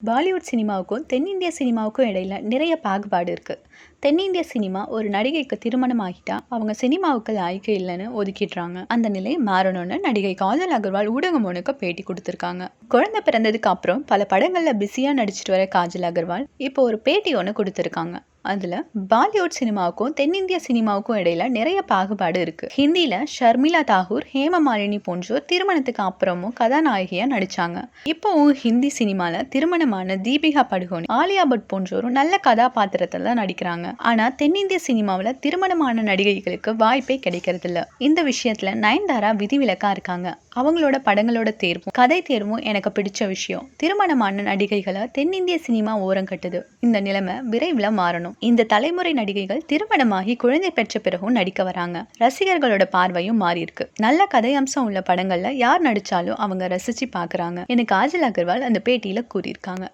பாலிவுட் சினிமாவுக்கும் தென்னிந்திய சினிமாவுக்கும் இடையில் நிறைய பாகுபாடு இருக்குது தென்னிந்திய சினிமா ஒரு நடிகைக்கு திருமணம் ஆகிட்டா அவங்க சினிமாவுக்கு லாயக்கு இல்லைன்னு ஒதுக்கிடுறாங்க. அந்த நிலை மாறணும்னு நடிகை காஜல் அகர்வால் ஊடகம் ஒன்றுக்கு பேட்டி கொடுத்துருக்காங்க. குழந்தை பிறந்ததுக்கு அப்புறம் பல படங்களில் பிஸியாக நடிச்சிட்டு வர காஜல் அகர்வால் இப்போ ஒரு பேட்டி ஒன்று கொடுத்துருக்காங்க. அதில் பாலிவுட் சினிமாவுக்கும் தென்னிந்திய சினிமாவுக்கும் இடையில நிறைய பாகுபாடு இருக்கு. ஹிந்தியில ஷர்மிளா தாகூர், ஹேமமாலினி போன்றோர் திருமணத்துக்கு அப்புறமும் கதாநாயகியா நடிச்சாங்க. இப்போவும் ஹிந்தி சினிமால திருமணமான தீபிகா படுகோன் ஆலியா பட் போன்றோரும் நல்ல கதாபாத்திரத்தில் தான் நடிக்கிறாங்க. ஆனா தென்னிந்திய சினிமாவில் திருமணமான நடிகைகளுக்கு வாய்ப்பே கிடைக்கிறதில்ல. இந்த விஷயத்துல நயன்தாரா விதிவிலக்கா இருக்காங்க. அவங்களோட படங்களோட தேர்வும் கதை தேர்வும் எனக்கு பிடிச்ச விஷயம். திருமணமான நடிகைகளை தென்னிந்திய சினிமா ஓரங்கட்டுது. இந்த நிலைமை விரைவில் மாறணும். இந்த தலைமுறை நடிகைகள் திருமணமாகி குழந்தை பெற்ற பிறகும் நடிக்க வராங்க. ரசிகர்களோட பார்வையும் மாறி இருக்கு. நல்ல கதை அம்சம் உள்ள படங்கள்ல யார் நடிச்சாலும் அவங்க ரசிச்சு பார்க்கறாங்க. எனக்கு காஜல் அகர்வால் அந்த பேட்டியில கூறியிருக்காங்க.